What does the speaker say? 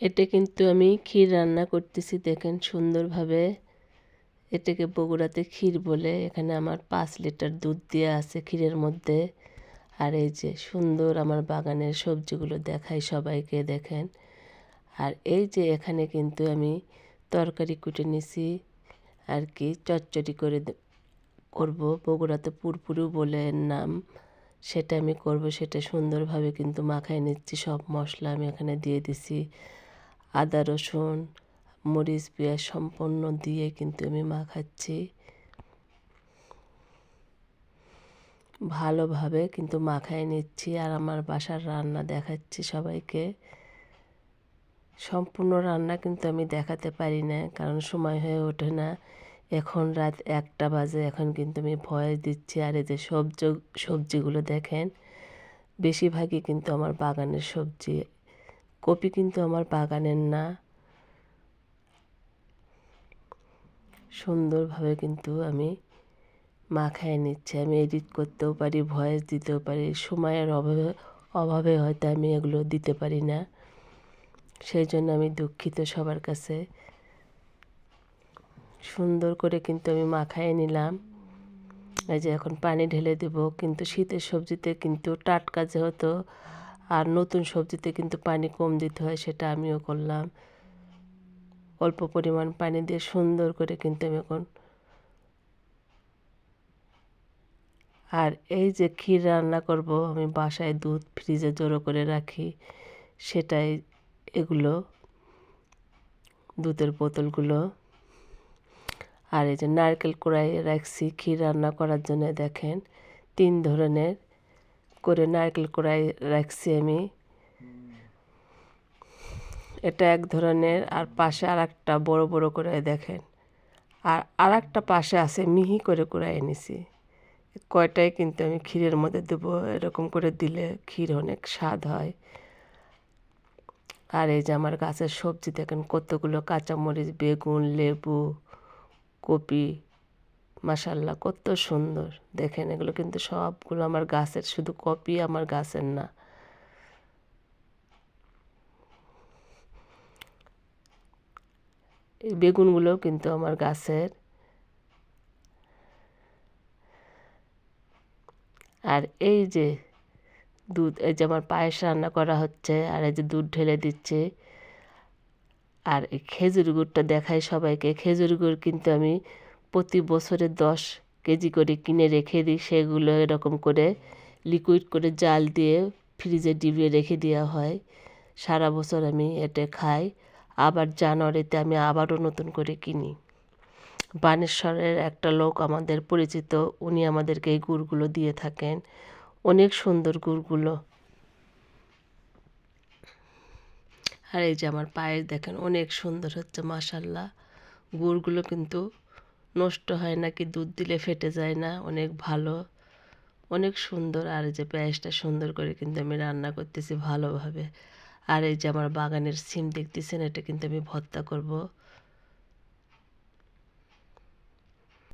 এটা কিন্তু আমি ক্ষীর রান্না করতেছি, দেখেন সুন্দরভাবে। এটাকে বগুড়াতে ক্ষীর বলে, এখানে আমার পাঁচ লিটার দুধ দেওয়া আছে ক্ষীরের মধ্যে। আর এই যে সুন্দর আমার বাগানের সবজিগুলো দেখাই সবাইকে, দেখেন। আর এই যে এখানে কিন্তু আমি তরকারি কুটে নিছি, আর কি চচ্চড়ি করে করব। বগুড়াতে পুরপুরু বলে নাম, সেটা আমি করব, সেটা সুন্দরভাবে কিন্তু মাখায় নিচ্ছি, সব মশলা আমি এখানে দিয়ে দিছি। আদা, রসুন, মরিচ, পেঁয়াজ সম্পূর্ণ দিয়ে কিন্তু আমি মাখাচ্ছি। ভালোভাবে কিন্তু মাখায় নিচ্ছি আর আমার বাসার রান্না দেখাচ্ছি সবাইকে। সম্পূর্ণ রান্না কিন্তু আমি দেখাতে পারি না, কারণ সময় হয়ে ওঠে না। এখন রাত একটা বাজে, এখন কিন্তু আমি ভয়েস দিচ্ছি। আর এই যে সবজি, সবজিগুলো দেখেন, বেশিরভাগই কিন্তু আমার বাগানের সবজি। কপি কিন্তু আমার বাগানের না। সুন্দরভাবে কিন্তু আমি মাখায় নিচ্ছি। আমি এডিট করতেও পারি ভয়েস দিতেও পারি। সময়ের অভাবে অভাবে হয়তো আমি এগুলো দিতে পারি না। সেই জন্য আমি দুঃখিত সবার কাছে। সুন্দর করে কিন্তু আমি মাখায় নিলাম। এই যে এখন পানি ঢেলে দেব। কিন্তু শীতের সবজিতে কিন্তু টাটকা যেহেতু আর নতুন সবজিতে কিন্তু পানি কম দিতে হয়, সেটা আমিও করলাম। অল্প পরিমাণ পানি দিয়ে সুন্দর করে কিন্তু আমি এখন আর এই যে ক্ষীর রান্না করব, আমি বাসায় দুধ ফ্রিজে জড়ো করে রাখি, সেটাই এগুলো, দুধের বোতলগুলো। আর এই যে নারকেল কড়াই রাখছি, ক্ষীর রান্না করার জন্য দেখেন, তিন ধরনের করে নারকেল কড়াই রাখছি আমি। এটা এক ধরনের, আর পাশে আর একটা বড়ো বড়ো করে দেখেন। আর আর একটা পাশে আছে, মিহি করে করে এনেছি। কয়টাই কিন্তু আমি ক্ষীরের মধ্যে দেবো, এরকম করে দিলে ক্ষীর অনেক স্বাদ হয়। আর এই যে আমার গাছের সবজি দেখেন, কতগুলো কাঁচামরিচ, বেগুন, লেবু, কপি মাসাল্লাহ কত সুন্দর। দেখেন, এগুলো কিন্তু সবগুলো আমার গাছের, শুধু কপি আমার গাছের না। এই বেগুনগুলোও কিন্তু আমার গাছের। আর এই যে দুধ, এই যে আমার পায়েস রান্না করা হচ্ছে, আর এই যে দুধ ঢেলে দিচ্ছে। আর এই খেজুর গুড়টা দেখাই সবাইকে। খেজুর গুড় কিন্তু আমি প্রতি বছরে দশ কেজি করে কিনে রেখে দিই, সেগুলো এরকম করে লিকুইড করে জাল দিয়ে ফ্রিজে ডিবিয়ে রেখে দেওয়া হয়। সারা বছর আমি এটা খাই। আবার জানুয়ারিতে আমি আবারও নতুন করে কিনি। বানেশ্বরের একটা লোক আমাদের পরিচিত, উনি আমাদেরকে এই গুড়গুলো দিয়ে থাকেন। অনেক সুন্দর গুড়গুলো। আর এই যে আমার পায়েস দেখেন, অনেক সুন্দর হচ্ছে মাসাল্লাহ গুড়গুলো কিন্তু নষ্ট হয় না কি, দুধ দিলে ফেটে যায় না, অনেক ভালো, অনেক সুন্দর। আর যে পায়েসটা সুন্দর করে কিন্তু আমি রান্না করতেছি ভালোভাবে। আর এই যে আমার বাগানের সিম দেখতেছেন, এটা কিন্তু আমি ভর্তা করব।